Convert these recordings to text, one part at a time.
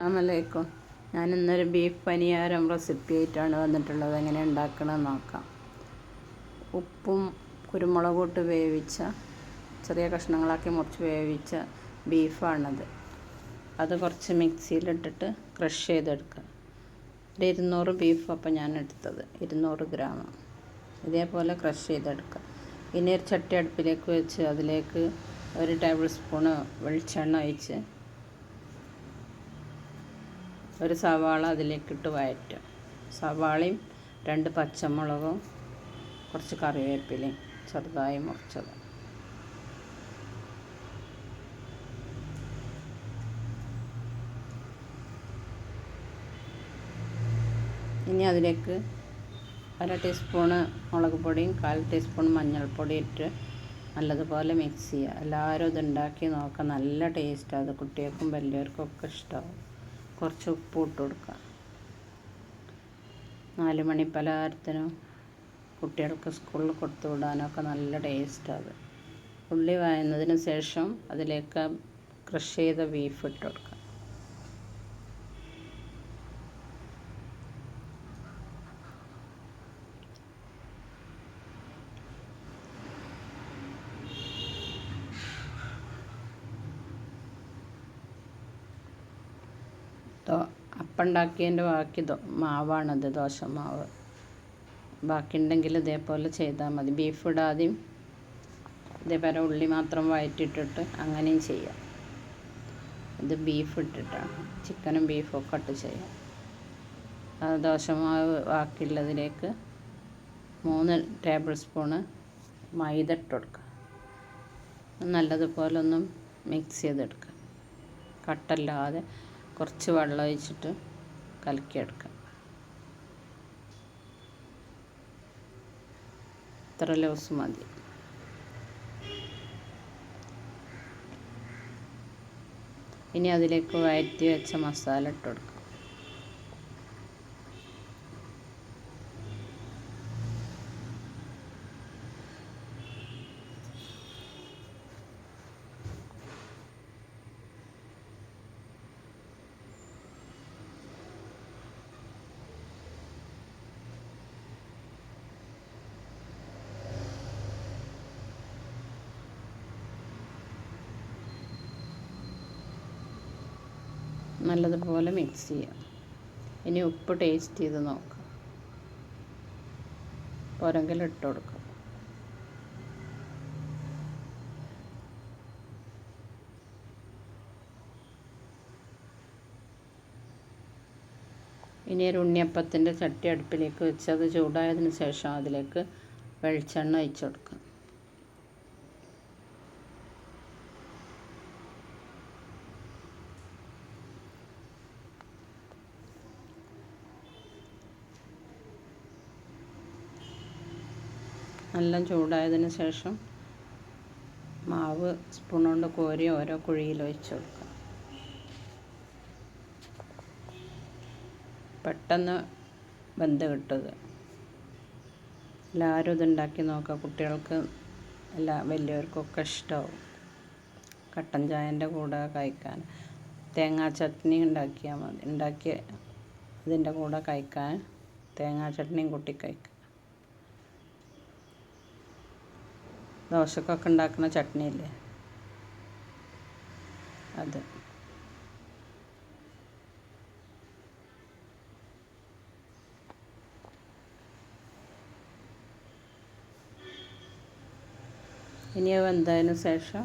അസ്സാമലൈക്കും ഞാൻ ഇന്നൊരു ബീഫ് പനിയാരം റെസിപ്പി ആയിട്ടാണ് വന്നിട്ടുള്ളത്. എങ്ങനെ ഉണ്ടാക്കണമെന്ന് നോക്കാം. ഉപ്പും കുരുമുളകും ഇട്ട് വേവിച്ച ചെറിയ കഷ്ണങ്ങളാക്കി മുറിച്ച് വേവിച്ച ബീഫാണത്. അത് കുറച്ച് മിക്സിയിലിട്ടിട്ട് ക്രഷ് ചെയ്തെടുക്കുക. ഒരു ഇരുന്നൂറ് ബീഫ് അപ്പം ഞാൻ എടുത്തത് ഇരുന്നൂറ് ഗ്രാം. ഇതേപോലെ ക്രഷ് ചെയ്തെടുക്കുക. ഇനി ഒരു ചട്ടി അടുപ്പിലേക്ക് വെച്ച് അതിലേക്ക് ഒരു ടേബിൾ സ്പൂണ് വെളിച്ചെണ്ണ ഒഴിച്ച് ഒരു സവാള അതിലേക്കിട്ട് വഴറ്റും സവാളയും രണ്ട് പച്ചമുളകും കുറച്ച് കറിവേപ്പിലയും ചെറുതായി മുറിച്ചത്. ഇനി അതിലേക്ക് അര ടീസ്പൂണ് മുളക് പൊടിയും കാൽ ടീസ്പൂൺ മഞ്ഞൾപ്പൊടി ഇട്ട് നല്ലതുപോലെ മിക്സ് ചെയ്യുക. എല്ലാവരും ഇത് ഉണ്ടാക്കി നോക്കുക. നല്ല ടേസ്റ്റാണ് അത് കുട്ടികൾക്കും വലിയവർക്കും ഒക്കെ ഇഷ്ടമാവും. കുറച്ച് ഉപ്പ് ഇട്ട് കൊടുക്കുക. നാല് മണി പലഹാരത്തിനും കുട്ടികൾക്ക് സ്കൂളിൽ കൊടുത്തു വിടാനൊക്കെ നല്ല ടേസ്റ്റാണ് ഉള്ളി വായുന്നതിന് ശേഷം അതിലേക്ക് ക്രഷ് ചെയ്ത ബീഫ് ഇട്ട് കൊടുക്കുക. അപ്പം ഉണ്ടാക്കിയതിന്റെ ബാക്കി മാവാണത് ദോശ മാവ് ബാക്കി ഉണ്ടെങ്കിൽ ഇതേപോലെ ചെയ്താൽ മതി. ബീഫ് ഇടാതെയും ഇതേപോലെ ഉള്ളി മാത്രം വഴറ്റിയിട്ടിട്ട് അങ്ങനെയും ചെയ്യാം. ഇത് ബീഫ് ഇട്ടിട്ടാണ്. ചിക്കനും ബീഫും ഒക്കെ ഇട്ട് ചെയ്യാം. ദോശമാവ് ബാക്കിയുള്ളതിലേക്ക് മൂന്ന് ടേബിൾ സ്പൂണ് മൈദ ഇട്ട് കൊടുക്കുക. നല്ലതുപോലെ മിക്സ് ചെയ്തെടുക്കുക. കട്ടല്ലാതെ കുറച്ച് വെള്ളം ഒഴിച്ചിട്ട് കലക്കിയെടുക്കുക ഇത്ര ലൂസ് മതി. ഇനി അതിലേക്ക് വഴറ്റി വെച്ച മസാല ഇട്ട് നല്ലതുപോലെ മിക്സ് ചെയ്യുക ഇനി ഉപ്പ് ടേസ്റ്റ് ചെയ്ത് നോക്കുക പോരെങ്കിൽ ഇട്ട് കൊടുക്കുക ഇനി ഒരു ഉണ്ണിയപ്പത്തിന്റെ ചട്ടി അടുപ്പിലേക്ക് വെച്ച് അത് ചൂടായതിന് ശേഷം അതിലേക്ക് വെളിച്ചെണ്ണ ഒഴിച്ചു കൊടുക്കുക നല്ല ചൂടായതിന് ശേഷം മാവ് സ്പൂൺ കൊണ്ട് കോരി ഓരോ കുഴിയിൽ ഒഴിച്ചു കൊടുക്കുക. പെട്ടെന്ന് ബന്ധ കിട്ടുക. എല്ലാവരും ഇതുണ്ടാക്കി നോക്കുക. കുട്ടികൾക്ക് എല്ലാ വലിയവർക്കൊക്കെ ഇഷ്ടമാവും. കട്ടൻ ചായന്റെ കൂടെ കഴിക്കാൻ. തേങ്ങാ ചട്നി ഉണ്ടാക്കിയാൽ മതി. ഉണ്ടാക്കി അതിന്റെ കൂടെ കഴിക്കാൻ തേങ്ങാ ചട്നിയും കൂട്ടി കഴിക്കുക. ദോശക്കൊക്കെ ഉണ്ടാക്കുന്ന ചട്നി ഇല്ലേ അത്. ഇനി അത് വെന്തതിന് ശേഷം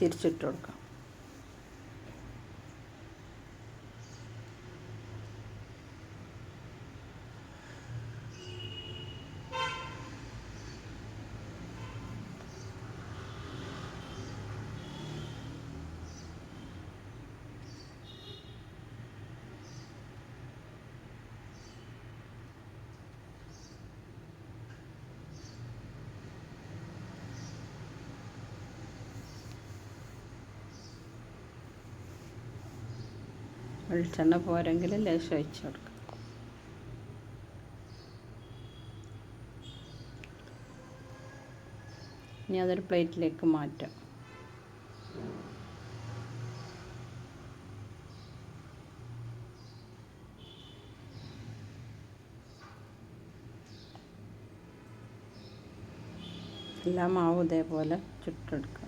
തിരിച്ചിട്ട് കൊടുക്കാം. വെളിച്ചെണ്ണ പോരെങ്കിൽ ലേശം ഒഴിച്ചു കൊടുക്കാം. ഇനി അതൊരു പ്ലേറ്റിലേക്ക് മാറ്റാം. എല്ലാ മാവും ഇതേപോലെ ചുട്ടെടുക്കുക